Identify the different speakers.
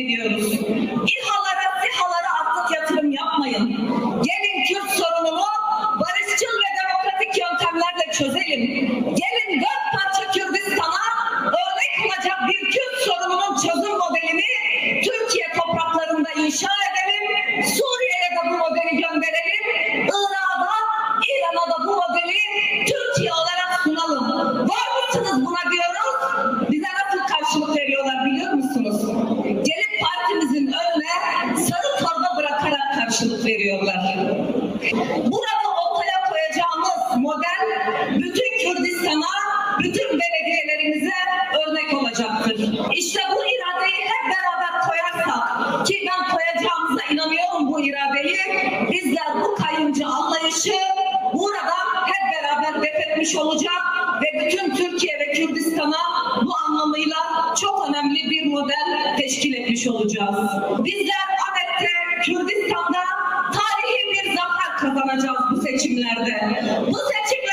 Speaker 1: ediyoruz. İHA'lara, SİHA'lara artık yatırım yapmayın. Gelin Kürt sorununu barışçıl ve demokratik yöntemlerle çözelim. Gelin dört parça Kürdistan'a örnek olacak bir Kürt sorununun çözüm modelini Türkiye topraklarında inşa edelim. Suriye'ye de bu modeli gönderelim. Irak'a, İran'a da bu modeli Türkiye olarak sunalım. Var mısınız buna diyoruz. Veriyorlar. Burada ortaya koyacağımız model bütün Kürdistan'a, bütün belediyelerimize örnek olacaktır. İşte bu iradeyi hep beraber koyarsak ki ben koyacağımıza inanıyorum bu iradeyi, bizler bu kayıncı anlayışı burada hep beraber defetmiş olacak ve bütün Türkiye ve Kürdistan'a bu anlamıyla çok önemli bir model teşkil etmiş olacağız. Bizler kazanacağız bu seçimlerde. Bu seçimlerde